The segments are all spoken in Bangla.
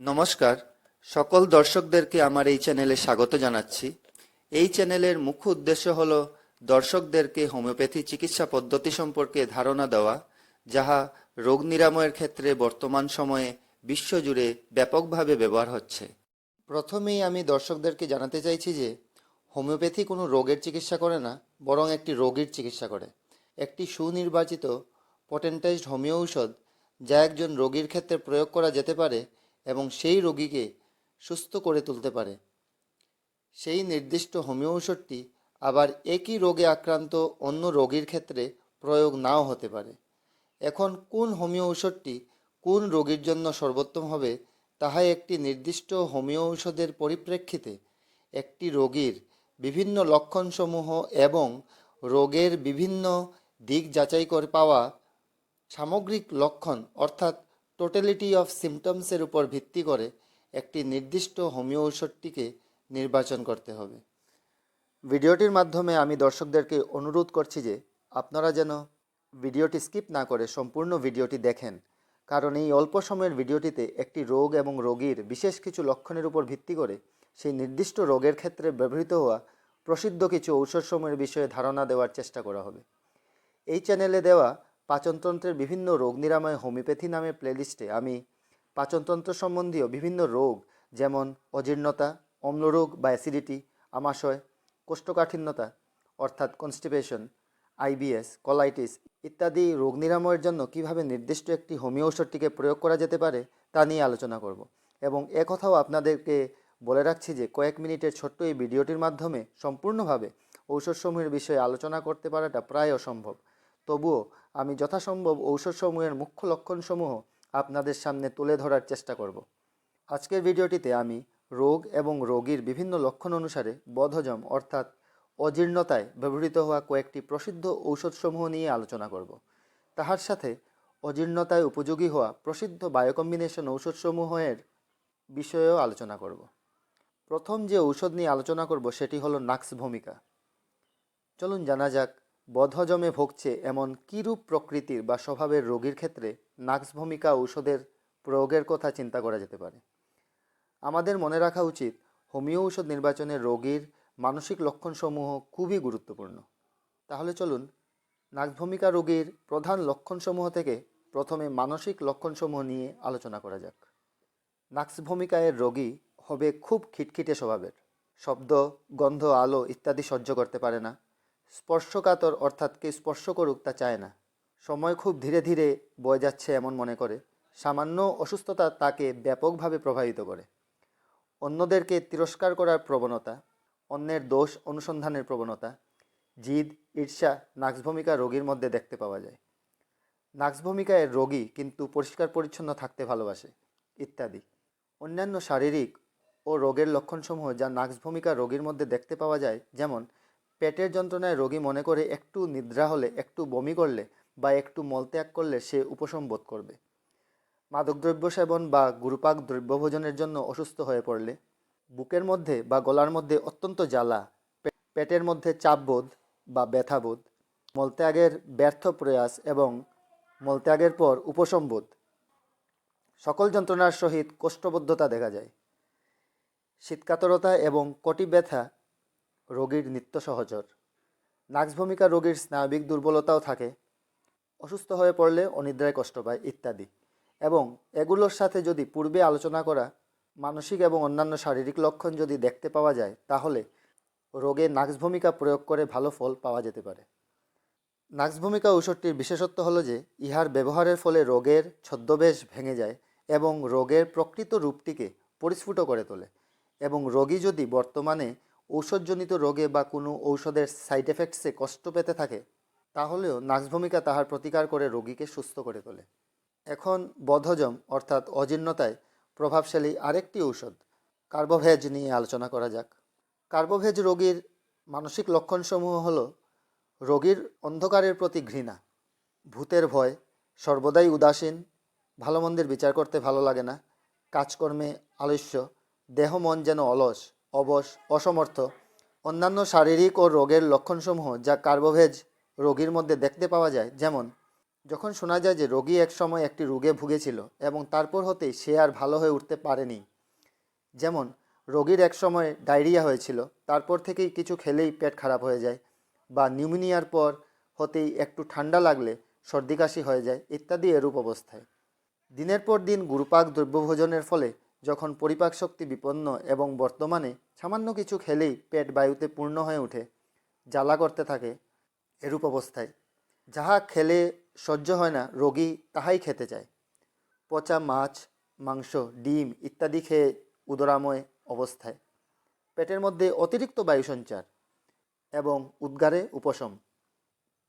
নমস্কার। সকল দর্শকদেরকে আমার এই চ্যানেলে স্বাগত জানাচ্ছি। এই চ্যানেলের মুখ্য উদ্দেশ্য হল দর্শকদেরকে হোমিওপ্যাথি চিকিৎসা পদ্ধতি সম্পর্কে ধারণা দেওয়া, যাহা রোগ নিরাময়ের ক্ষেত্রে বর্তমান সময়ে বিশ্বজুড়ে ব্যাপকভাবে ব্যবহার হচ্ছে। প্রথমেই আমি দর্শকদেরকে জানাতে চাইছি যে, হোমিওপ্যাথি কোনো রোগের চিকিৎসা করে না, বরং একটি রোগীর চিকিৎসা করে। একটি সুনির্বাচিত পটেন্টাইজড হোমিও ঔষধ, যা একজন রোগীর ক্ষেত্রে প্রয়োগ করা যেতে পারে এবং সেই রোগীকে সুস্থ করে তুলতে পারে। সেই নির্দিষ্ট হোমিও ঔষধটি আবার একই রোগে আক্রান্ত অন্য রোগীর ক্ষেত্রে প্রয়োগ নাও হতে পারে। এখন কোন হোমিও ঔষধটি কোন রোগীর জন্য সর্বোত্তম হবে তাহা একটি নির্দিষ্ট হোমিও ঔষধের পরিপ্রেক্ষিতে একটি রোগীর বিভিন্ন লক্ষণসমূহ এবং রোগের বিভিন্ন দিক যাচাই করে পাওয়া সামগ্রিক লক্ষণ অর্থাৎ টোটালিটি অফ সিমটমসের উপর ভিত্তি করে একটি নির্দিষ্ট হোমিও ঔষধটিকে নির্বাচন করতে হবে। ভিডিওটির মাধ্যমে আমি দর্শকদেরকে অনুরোধ করছি যে আপনারা যেন ভিডিওটি স্কিপ না করে সম্পূর্ণ ভিডিওটি দেখেন, কারণ এই অল্প সময়ের ভিডিওটিতে একটি রোগ এবং রোগীর বিশেষ কিছু লক্ষণের উপর ভিত্তি করে সেই নির্দিষ্ট রোগের ক্ষেত্রে ব্যবহৃত হওয়া প্রসিদ্ধ কিছু ঔষধসমূহের বিষয়ে ধারণা দেওয়ার চেষ্টা করা হবে। এই চ্যানেলে দেওয়া পাচনতন্ত্রের বিভিন্ন রোগ নিরাময় হোমিওপ্যাথি নামে প্লেলিস্টে আমি পাচনতন্ত্র সম্বন্ধীয় বিভিন্ন রোগ যেমন অজীর্ণতা, অম্লরোগ বা অ্যাসিডিটি, আমাশয়, কোষ্ঠকাঠিন্যতা অর্থাৎ কনস্টিপেশন, আইবিএস, কলাইটিস ইত্যাদি রোগ নিরাময়ের জন্য কীভাবে নির্দিষ্ট একটি হোমিও ঔষধটিকে প্রয়োগ করা যেতে পারে তা নিয়ে আলোচনা করব। এবং একথাও আপনাদেরকে বলে রাখছি যে কয়েক মিনিটের ছোট্ট এই ভিডিওটির মাধ্যমে সম্পূর্ণভাবে ঔষধসমূহের বিষয়ে আলোচনা করতে পারাটা প্রায় অসম্ভব। তবুও আমি যথাসম্ভব ঔষধসমূহের মুখ্য লক্ষণসমূহ আপনাদের সামনে তুলে ধরার চেষ্টা করব। আজকের ভিডিওটিতে আমি রোগ এবং রোগীর বিভিন্ন লক্ষণ অনুসারে বধহজম অর্থাৎ অজীর্ণতায় ব্যবহৃত হওয়া কয়েকটি প্রসিদ্ধ ঔষধসমূহ নিয়ে আলোচনা করব। তাহার সাথে অজীর্ণতায় উপযোগী হওয়া প্রসিদ্ধ বায়োকম্বিনেশন ঔষধসমূহের বিষয়েও আলোচনা করব। প্রথম যে ঔষধ নিয়ে আলোচনা করব সেটি হলো নাক্স ভূমিকা চলুন জানা যাক বদহজমে ভুগছে এমন কিরূপ প্রকৃতির বা স্বভাবের রোগীর ক্ষেত্রে নাক্স ভূমিকা ঔষধের প্রয়োগের কথা চিন্তা করা যেতে পারে। আমাদের মনে রাখা উচিত, হোমিও ঔষধ নির্বাচনে রোগীর মানসিক লক্ষণসমূহ খুবই গুরুত্বপূর্ণ। তাহলে চলুন নাকভূমিকা রোগীর প্রধান লক্ষণসমূহ থেকে প্রথমে মানসিক লক্ষণসমূহ নিয়ে আলোচনা করা যাক। নাক্স ভূমিকায়ের রোগী হবে খুব খিটখিটে স্বভাবের। শব্দ, গন্ধ, আলো ইত্যাদি সহ্য করতে পারে না। স্পর্শকাতর অর্থাৎ কে স্পর্শ করুক তা চায় না। সময় খুব ধীরে ধীরে বয়ে যাচ্ছে এমন মনে করে। সামান্য অসুস্থতা তাকে ব্যাপকভাবে প্রভাবিত করে। অন্যদেরকে তিরস্কার করার প্রবণতা, অন্যের দোষ অনুসন্ধানের প্রবণতা, জিদ, ঈর্ষা, নাক্সভূমিকা রোগীর মধ্যে দেখতে পাওয়া যায়। নাক্সভূমিকায় রোগী কিন্তু পরিষ্কার পরিচ্ছন্ন থাকতে ভালোবাসে, ইত্যাদি। অন্যান্য শারীরিক ও রোগের লক্ষণসমূহ যা নাক্সভূমিকা রোগীর মধ্যে দেখতে পাওয়া যায়, যেমন পেটের যন্ত্রণায় রোগী মনে করে একটু নিদ্রা হলে, একটু বমি করলে বা একটু মলত্যাগ করলে সে উপশম বোধ করবে। মাদকদ্রব্য সেবন বা গুরুপাক দ্রব্যভোজনের জন্য অসুস্থ হয়ে পড়লে বুকের মধ্যে বা গলার মধ্যে অত্যন্ত জ্বালা পেটের মধ্যে চাপবোধ বা ব্যথাবোধ মলত্যাগের ব্যর্থ প্রয়াস এবং মলত্যাগের পর উপশমবোধ সকল যন্ত্রণার সহিত কোষ্ঠবদ্ধতা দেখা যায়। শীতকাতরতা এবং কটি ব্যথা রোগীর নিত্য সহচর। নাক্সভূমিকা রোগীর স্নায়বিক দুর্বলতাও থাকে, অসুস্থ হয়ে পড়লে অনিদ্রায় কষ্ট পায় ইত্যাদি। এবং এগুলোর সাথে যদি পূর্বে আলোচনা করা মানসিক এবং অন্যান্য শারীরিক লক্ষণ যদি দেখতে পাওয়া যায়, তাহলে রোগে নাক্স ভূমিকা প্রয়োগ করে ভালো ফল পাওয়া যেতে পারে। নাক্স ভূমিকা ঔষধটির বিশেষত্ব হলো যে, ইহার ব্যবহারের ফলে রোগের ছদ্মবেশ ভেঙে যায় এবং রোগের প্রকৃত রূপটিকে পরিস্ফুট করে তোলে। এবং রোগী যদি বর্তমানে ঔষধজনিত রোগে বা কোনো ঔষধের সাইড এফেক্টসে কষ্ট পেতে থাকে, তাহলেও নাক্স ভূমিকা তাহার প্রতিকার করে রোগীকে সুস্থ করে তোলে। এখন বধহজম অর্থাৎ অজীর্ণতায় প্রভাবশালী আরেকটি ঔষধ, কার্বোভেজ নিয়ে আলোচনা করা যাক। কার্বোভেজ রোগীর মানসিক লক্ষণসমূহ হল রোগীর অন্ধকারের প্রতি ঘৃণা, ভূতের ভয়, সর্বদাই উদাসীন ভালো মন্দের বিচার করতে ভালো লাগে না, কাজকর্মে আলস্য, দেহ মন যেন অলস অবশ, অসমর্থ। অন্যান্য শারীরিক ও রোগের লক্ষণসমূহ যা কার্বোভেজ রোগীর মধ্যে দেখতে পাওয়া যায়, যেমন, যখন শোনা যায় যে রোগী একসময় একটি রোগে ভুগেছিল এবং তারপর হতেই সে আর ভালো হয়ে উঠতে পারেনি। যেমন, রোগীর একসময় ডায়রিয়া হয়েছিল, তারপর থেকেই কিছু খেলেই পেট খারাপ হয়ে যায় বা নিউমোনিয়ার পর হতেই একটু ঠান্ডা লাগলে সর্দি কাশি হয়ে যায় ইত্যাদি এরূপ অবস্থায়। দিনের পর দিন গুরুপাক দ্রব্যভোজনের ফলে যখন পরিপাক শক্তি বিপন্ন এবং বর্তমানে সামান্য কিছু খেলেই পেট বায়ুতে পূর্ণ হয়ে ওঠে, জ্বালা করতে থাকে এরূপ অবস্থায়। যাহা খেলে সহ্য হয় না, রোগী তাহাই খেতে চায়। পচা মাছ, মাংস, ডিম ইত্যাদি খেয়ে উদরাময় অবস্থায়। পেটের মধ্যে অতিরিক্ত বায়ু সঞ্চার এবং উদ্গারে উপশম।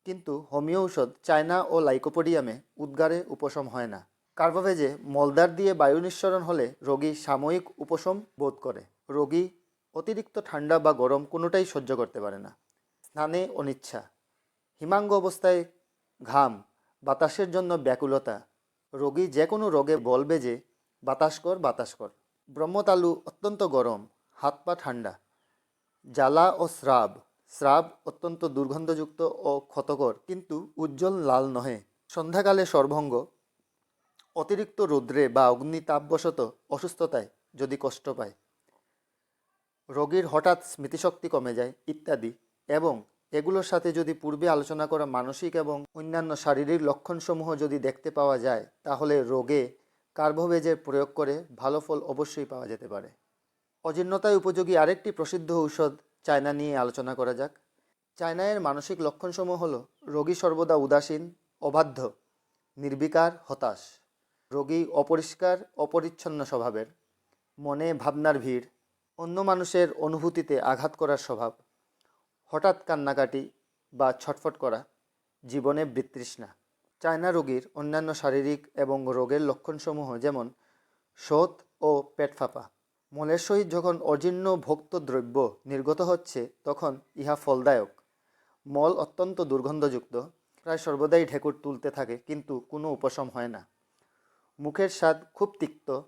কিন্তু হোমিও ঔষধ চায়না ও লাইকোপোডিয়ামে উদ্গারে উপশম হয় না। কার্বোভেজে মলদার দিয়ে বায়ু নিঃসরণ হলে রোগী সাময়িক উপশম বোধ করে। রোগী অতিরিক্ত ঠান্ডা বা গরম কোনোটাই সহ্য করতে পারে না। স্নানে অনিচ্ছা। হিমাঙ্গ অবস্থায় ঘাম, বাতাসের জন্য ব্যাকুলতা। রোগী যে কোনো রোগে বলবে যে, বাতাস কর বাতাস কর। ব্রহ্মতালু অত্যন্ত গরম, হাত পা ঠান্ডা। জ্বালা ও স্রাব। স্রাব অত্যন্ত দুর্গন্ধযুক্ত ও ক্ষতকর, কিন্তু উজ্জ্বল লাল নহে। সন্ধ্যাকালে সর্বঙ্গ অতিরিক্ত রৌদ্রে বা অগ্নিতাপবশত অসুস্থতায় যদি কষ্ট পায়। রোগীর হঠাৎ স্মৃতিশক্তি কমে যায়, ইত্যাদি। এবং এগুলোর সাথে যদি পূর্বে আলোচনা করা মানসিক এবং অন্যান্য শারীরিক লক্ষণসমূহ যদি দেখতে পাওয়া যায়, তাহলে রোগে কার্বোভেজের প্রয়োগ করে ভালো ফল অবশ্যই পাওয়া যেতে পারে। অজীর্ণতায় উপযোগী আরেকটি প্রসিদ্ধ ঔষধ চায়না নিয়ে আলোচনা করা যাক। চায়নায়ের মানসিক লক্ষণসমূহ হলো, রোগী সর্বদা উদাসীন, অবাধ্য, নির্বিকার, হতাশ। রোগী অপরিষ্কার, অপরিচ্ছন্ন স্বভাবের, মনে ভাবনার ভিড়, অন্য মানুষের অনুভূতিতে আঘাত করার স্বভাব, হঠাৎ কান্নাকাটি বা ছটফট করা জীবনে বিতৃষ্ণা। চায়না রোগীর অন্যান্য শারীরিক এবং রোগের লক্ষণসমূহ যেমন শোথ ও পেট ফাঁপা। মলের সহিত যখন অজীর্ণ ভোক্ত দ্রব্য নির্গত হচ্ছে, তখন ইহা ফলদায়ক। মল অত্যন্ত দুর্গন্ধযুক্ত, প্রায় সর্বদাই ঢেকুর তুলতে থাকে, কিন্তু কোনো উপশম হয় না। মুখের স্বাদ খুব তিক্ত,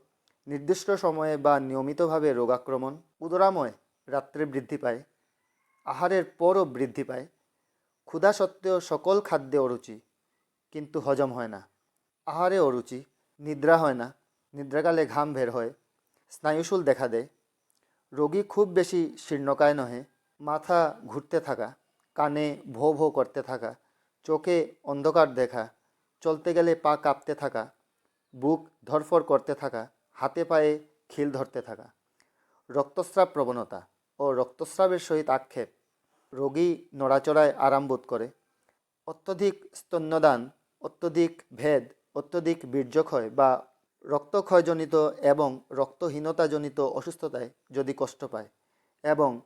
নির্দিষ্ট সময়ে বা নিয়মিতভাবে রোগাক্রমণ, উদরাময় রাত্রে বৃদ্ধি পায়, আহারের পরও বৃদ্ধি পায়। ক্ষুধা সত্ত্বেও সকল খাদ্যে অরুচি, কিন্তু হজম হয় না। আহারে অরুচি, নিদ্রা হয় না, নিদ্রাকালে ঘাম বের হয়, স্নায়ুশুল দেখা দেয়। রোগী খুব বেশি শীর্ণকায় নহে, মাথা ঘুরতে থাকা, কানে ভো ভো করতে থাকা, চোখে অন্ধকার দেখা, চলতে গেলে পা কাঁপতে থাকা বুক ধরফর করতে থাকা, হাতে পায়ে খিল ধরতে থাকা। রক্তস্রাব প্রবণতা ও রক্তস্রাবের সহিত আক্ষেপ রোগী নড়াচড়ায় আরাম বোধ করে। অত্যধিক স্তন্যদান, অত্যধিক ভেদ, অত্যধিক বীর্যক্ষয় বা রক্তক্ষয়জনিত এবং রক্তহীনতাজনিত অসুস্থতায় যদি কষ্ট পায় এবং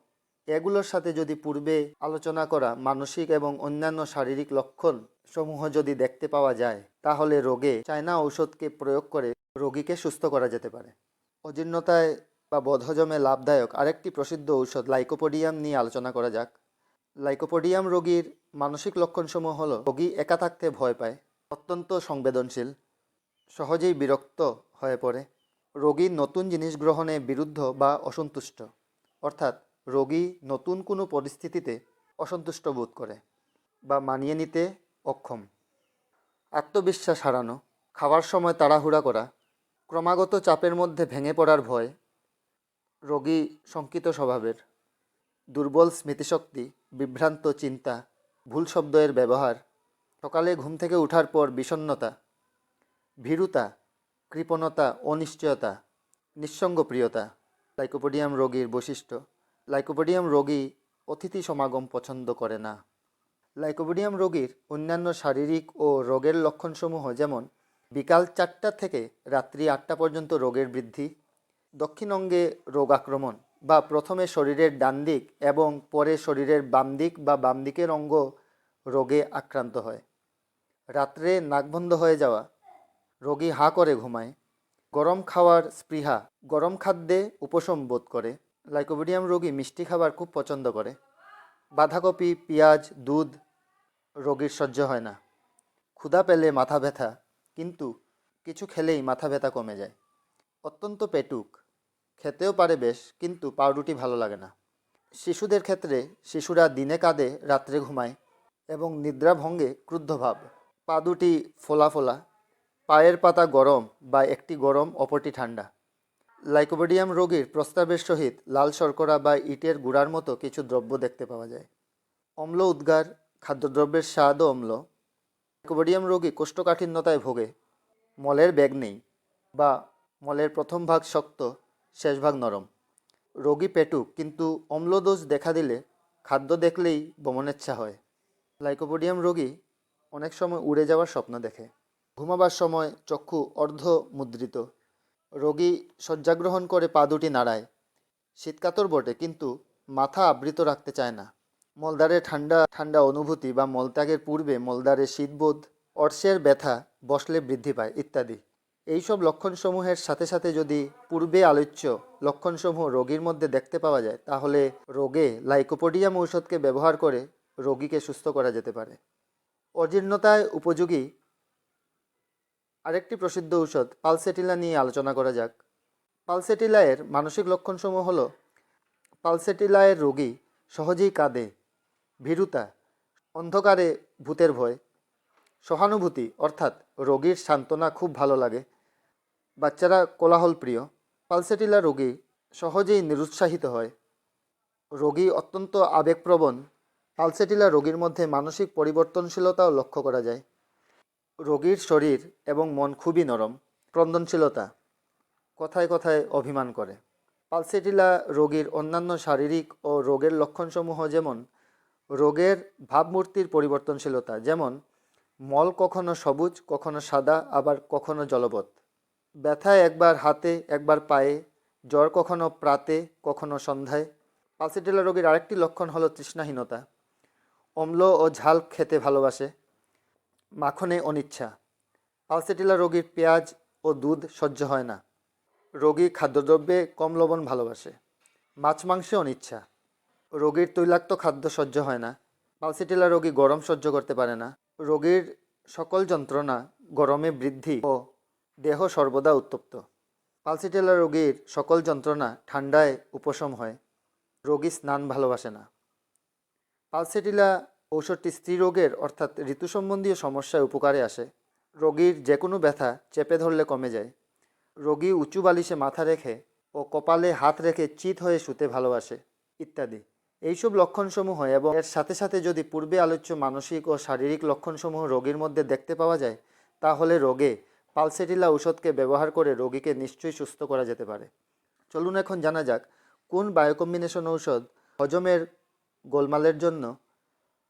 এগুলোর সাথে যদি পূর্বে আলোচনা করা মানসিক এবং অন্যান্য শারীরিক লক্ষণ সমূহ যদি দেখতে পাওয়া যায়, তাহলে রোগে চায়না ঔষধকে প্রয়োগ করে রোগীকে সুস্থ করা যেতে পারে। অজীর্ণতায় বা বদহজমে লাভদায়ক আরেকটি প্রসিদ্ধ ঔষধ লাইকোপোডিয়াম নিয়ে আলোচনা করা যাক। লাইকোপোডিয়াম রোগীর মানসিক লক্ষণসমূহ হলো, রোগী একা থাকতে ভয় পায়, অত্যন্ত সংবেদনশীল, সহজেই বিরক্ত হয়ে পড়ে, রোগী নতুন জিনিস গ্রহণে বিরুদ্ধ বা অসন্তুষ্ট, অর্থাৎ রোগী নতুন কোনো পরিস্থিতিতে অসন্তুষ্ট বোধ করে বা মানিয়ে নিতে অক্ষম। আত্মবিশ্বাস হারানো, খাওয়ার সময় তাড়াহুড়া করা, ক্রমাগত চাপের মধ্যে ভেঙে পড়ার ভয়, রোগী শঙ্কিত স্বভাবের, দুর্বল স্মৃতিশক্তি, বিভ্রান্ত চিন্তা, ভুল শব্দের ব্যবহার, সকালে ঘুম থেকে ওঠার পর বিষণ্ণতা, ভীরুতা, কৃপণতা, অনিশ্চয়তা, নিঃসঙ্গপ্রিয়তা, লাইকোপোডিয়াম রোগীর বৈশিষ্ট্য লাইকোপোডিয়াম রোগী অতিথি সমাগম পছন্দ করে না। লাইকোপোডিয়াম রোগীর অন্যান্য শারীরিক ও রোগের লক্ষণসমূহ যেমন, বিকাল চারটা থেকে রাত্রি আটটা পর্যন্ত রোগের বৃদ্ধি, দক্ষিণ অঙ্গে রোগ আক্রমণ বা প্রথমে শরীরের ডান দিক এবং পরে শরীরের বাম দিক বা বাম দিকের অঙ্গ রোগে আক্রান্ত হয়। রাত্রে নাক বন্ধ হয়ে যাওয়া, রোগী হাঁ করে ঘুমায়, গরম খাওয়ার স্পৃহা, গরম খাদ্যে উপশম বোধ করে। লাইকোপিডিয়াম রোগী মিষ্টি খাবার খুব পছন্দ করে। বাঁধাকপি, পেঁয়াজ, দুধ রোগীর সহ্য হয় না। ক্ষুধা পেলে মাথা ব্যথা, কিন্তু কিছু খেলেই মাথা ব্যথা কমে যায়। অত্যন্ত পেটুক, খেতেও পারে বেশ, কিন্তু পাউরুটি ভালো লাগে না। শিশুদের ক্ষেত্রে শিশুরা দিনে কাঁদে, রাত্রে ঘুমায় এবং নিদ্রাভঙ্গে ক্রুদ্ধ ভাব। পা দুটি ফোলা ফোলা, পায়ের পাতা গরম বা একটি গরম, অপরটি ঠান্ডা। লাইকোপোডিয়াম রোগীর প্রস্তাবের সহিত লাল শর্করা বা ইটের গুঁড়ার মতো কিছু দ্রব্য দেখতে পাওয়া যায়। অম্ল উদ্গার, খাদ্যদ্রব্যের স্বাদও অম্ল। লাইকোপোডিয়াম রোগী কোষ্ঠকাঠিন্যতায় ভোগে। মলের ব্যাগ নেই বা মলের প্রথম ভাগ শক্ত, শেষ ভাগ নরম। রোগী পেটুক, কিন্তু অম্লদোষ দেখা দিলে খাদ্য দেখলেই বমনেচ্ছা হয়। লাইকোপোডিয়াম রোগী অনেক সময় উড়ে যাওয়ার স্বপ্ন দেখে। ঘুমাবার সময় চক্ষু অর্ধ মুদ্রিত রোগী শয্যাগ্রহণ করে পা দুটি নাড়ায়। শীতকাতর বটে, কিন্তু মাথা আবৃত রাখতে চায় না। মলদারে ঠান্ডা ঠান্ডা অনুভূতি বা মলত্যাগের পূর্বে মলদারে শীতবোধ, অর্শের ব্যথা বসলে বৃদ্ধি পায়, ইত্যাদি। এইসব লক্ষণসমূহের সাথে সাথে যদি পূর্বে আলোচ্য লক্ষণসমূহ রোগীর মধ্যে দেখতে পাওয়া যায়, তাহলে রোগে লাইকোপোডিয়াম ঔষধকে ব্যবহার করে রোগীকে সুস্থ করা যেতে পারে। অজীর্ণতায় উপযোগী আরেকটি প্রসিদ্ধ ঔষধ পালসেটিলা নিয়ে আলোচনা করা যাক। পালসেটিলায়ের মানসিক লক্ষণসমূহ হল, পালসেটিলায়ের রোগী সহজেই কাঁদে, ভীরুতা, অন্ধকারে ভূতের ভয়, সহানুভূতি অর্থাৎ রোগীর সান্ত্বনা খুব ভালো লাগে, বাচ্চারা কোলাহল প্রিয় পালসেটিলা রোগী সহজেই নিরুৎসাহিত হয়। রোগী অত্যন্ত আবেগপ্রবণ, পালসেটিলা রোগীর মধ্যে মানসিক পরিবর্তনশীলতাও লক্ষ্য করা যায়। রোগীর শরীর এবং মন খুবই নরম ক্রন্দনশীলতা কথায় কথায় অভিমান করে। পালসেটিলা রোগীর অন্যান্য শারীরিক ও রোগের লক্ষণসমূহ যেমন রোগের ভাবমূর্তির পরিবর্তনশীলতা, যেমন মল কখনো সবুজ, কখনো সাদা, আবার কখনো জলবৎ। ব্যথায় একবার হাতে, একবার পায়ে, জ্বর কখনো প্রাতে, কখনো সন্ধ্যায়। পালসেটিলা রোগীর আরেকটি লক্ষণ হলো তৃষ্ণাহীনতা। অম্ল ও ঝাল খেতে ভালোবাসে। মাখনে অনিচ্ছা। পালসেটিলা রোগীর পেঁয়াজ ও দুধ সহ্য হয় না। রোগী খাদ্যদ্রব্যে কম লবণ ভালোবাসে। মাছ মাংসে অনিচ্ছা। রোগীর তৈলাক্ত খাদ্য সহ্য হয় না। পালসেটিলা রোগী গরম সহ্য করতে পারে না। রোগীর সকল যন্ত্রণা গরমে বৃদ্ধি ও দেহ সর্বদা উত্তপ্ত। পালসেটিলা রোগীর সকল যন্ত্রণা ঠান্ডায় উপশম হয়। রোগী স্নান ভালোবাসে না। পালসেটিলা ঔষধটি স্ত্রী রোগের, অর্থাৎ ঋতু সম্বন্ধীয় সমস্যায় উপকারে আসে। রোগীর যে কোনো ব্যথা চেপে ধরলে কমে যায়। রোগী উঁচু বালিশে মাথা রেখে ও কপালে হাত রেখে চিত হয়ে শুতে ভালোবাসে, ইত্যাদি। এইসব লক্ষণসমূহ এবং এর সাথে সাথে যদি পূর্বে আলোচ্য মানসিক ও শারীরিক লক্ষণসমূহ রোগীর মধ্যে দেখতে পাওয়া যায়, তাহলে রোগে পালসেটিলা ঔষধকে ব্যবহার করে রোগীকে নিশ্চয়ই সুস্থ করা যেতে পারে। চলুন এখন জানা যাক, কোন বায়োকম্বিনেশন ঔষধ হজমের গোলমালের জন্য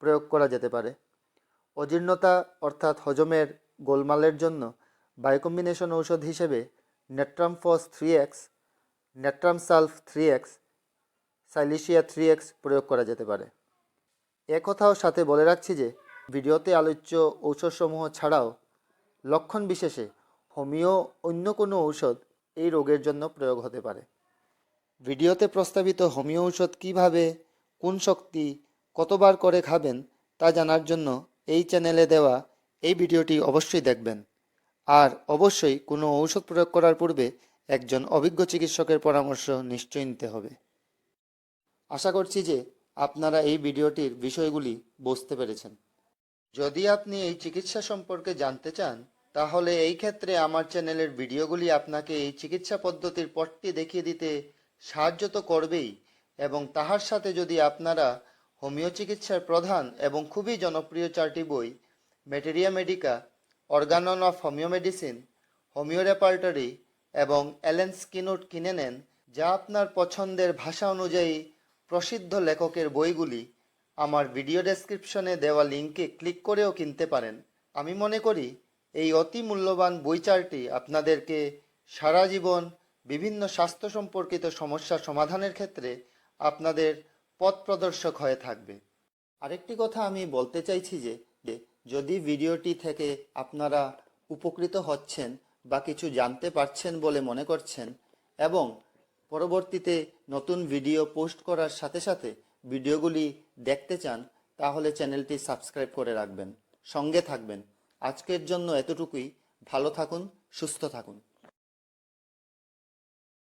প্রয়োগ করা যেতে পারে। অজীর্ণতা অর্থাৎ হজমের গোলমালের জন্য বায়োকম্বিনেশন ঔষধ হিসেবে natrum phos three X, natrum sulph three X, silicea three X প্রয়োগ করা যেতে পারে। এ কথাও সাথে বলে রাখছি যে, ভিডিওতে আলোচ্য ঔষধসমূহ ছাড়াও লক্ষণ বিশেষে হোমিও অন্য কোনো ঔষধ এই রোগের জন্য প্রয়োগ হতে পারে। ভিডিওতে প্রস্তাবিত হোমিও ঔষধ কীভাবে, কোন শক্তি কতবার করে খাবেন তা জানার জন্য এই চ্যানেলে দেওয়া এই ভিডিওটি অবশ্যই দেখবেন। আর অবশ্যই কোনো ঔষধ প্রয়োগ করার পূর্বে একজন অভিজ্ঞ চিকিৎসকের পরামর্শ নিশ্চয়ই নিতে হবে। আশা করছি যে আপনারা এই ভিডিওটির বিষয়গুলি বুঝতে পেরেছেন। যদি আপনি এই চিকিৎসা সম্পর্কে জানতে চান, তাহলে এই ক্ষেত্রে আমার চ্যানেলের ভিডিওগুলি আপনাকে এই চিকিৎসা পদ্ধতির পথটি দেখিয়ে দিতে সাহায্য তো করবেই এবং তাহার সাথে যদি আপনারা হোমিও চিকিৎসার প্রধান এবং খুবই জনপ্রিয় চারটি বই materia medica organon of homeo medicine homeo repertory এবং অ্যালেন স্কিনোট কিনে নেন, যা আপনার পছন্দের ভাষা অনুযায়ী প্রসিদ্ধ লেখকের বইগুলি আমার ভিডিও ডেসক্রিপশনে দেওয়া লিঙ্কে ক্লিক করেও কিনতে পারেন। আমি মনে করি এই অতি মূল্যবান বই চারটি আপনাদেরকে সারা জীবন বিভিন্ন স্বাস্থ্য সম্পর্কিত সমস্যা সমাধানের ক্ষেত্রে আপনাদের পথ প্রদর্শক হয়ে থাকবে। আরেকটি কথা আমি বলতে চাইছি যে যদি ভিডিওটি থেকে আপনারা উপকৃত হচ্ছেন বা কিছু জানতে পারছেন বলে মনে করছেন এবং পরবর্তীতে নতুন ভিডিও পোস্ট করার সাথে সাথে ভিডিওগুলি দেখতে চান, তাহলে চ্যানেলটি সাবস্ক্রাইব করে রাখবেন। সঙ্গে থাকবেন। আজকের জন্য এতটুকুই। ভালো থাকুন, সুস্থ থাকুন।